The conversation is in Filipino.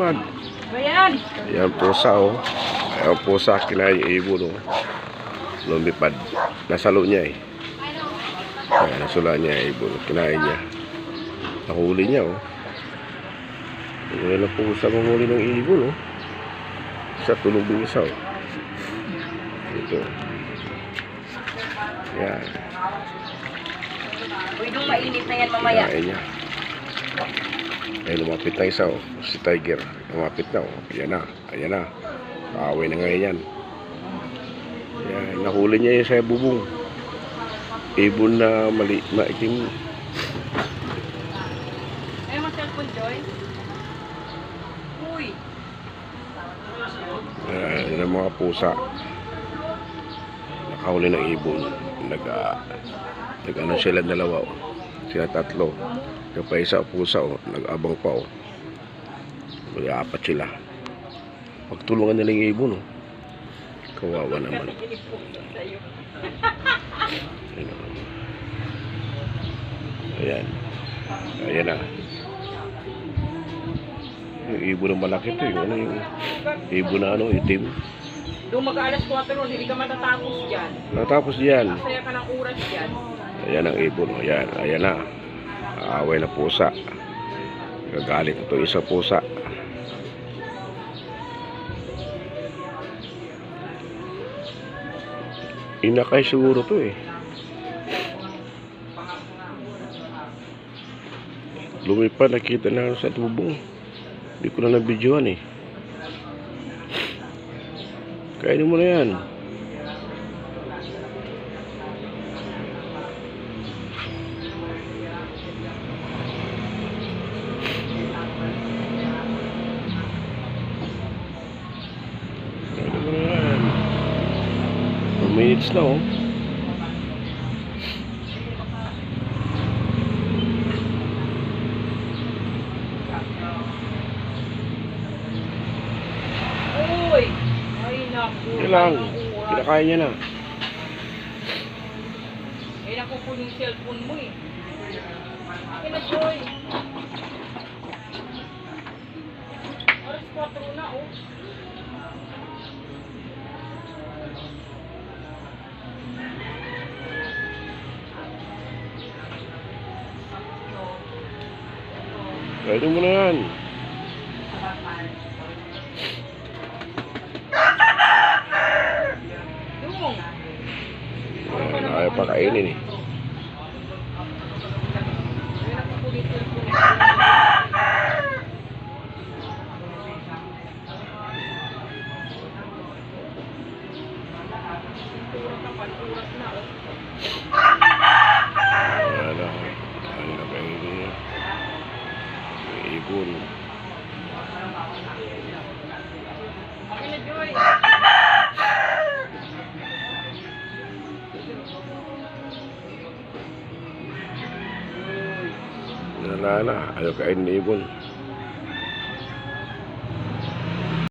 lumipad. Ayan. Ayan pusa oh. Ayan pusa, kinain yung ibon oh. Lumipad. Nasalo niya eh. Ayan, nasula niya yung ibon. Kinain niya. Nahuli niya oh. Ayan na pusa manghuli ng ibon oh. Sa tulog ng isa oh. Ito. Ayan. Uy, nung mainit na yan mamaya. Kinain niya. Ay, lumapit na isa, oh. Si Tiger. Lumapit na, oh. Ayan na. Ayan na. Kaaway na ngayon yan. Ayan, nahuli niya yung sa bubong. Ibon na mali, maitim. Ayaw mo cellphone, Joy? Uy. Ayan, ang mga pusa. Nakahuli ng ibon. Nag, uh, nag ano sila dalawa, oh. Sila tatlo. Yung pa isa, pusa, oh. Nag-abang pa, oh. Mag-apat sila. Pagtulungan nila yung ibon, oh. Kawawa naman. Ayan. Ayan. Na. Yung ibon na malaki to. Yung ano yung ibon na ano, itim. Doon mag-alas 4 ron, hindi ka matatapos dyan. Natapos diyan. Masaya ka ng oras dyan. Ayan ang ibon. Ayan. Ayan na. Away na pusa. Gagalit ito isa pusa. Inakay siguro to eh. Lumipad, nakita na sa tubong. Hindi ko na nabidyohan eh. Kainin mo na yan. Kainin mo na yan. 2 minutes na oh. Uy! Ay, naku. Yan lang. Kinakain niya na. Eh, naku po yung cellphone mo eh. Akin na, Joy. Oras 4 na, oh. Kainin mo na yan. Ayan, ayaw pa kainin eh. Oras na, oh. Ayan na. Ayan na kainin niya. May ibon. Akin na, Joy. Wala na. Ayaw kainin ng ibon.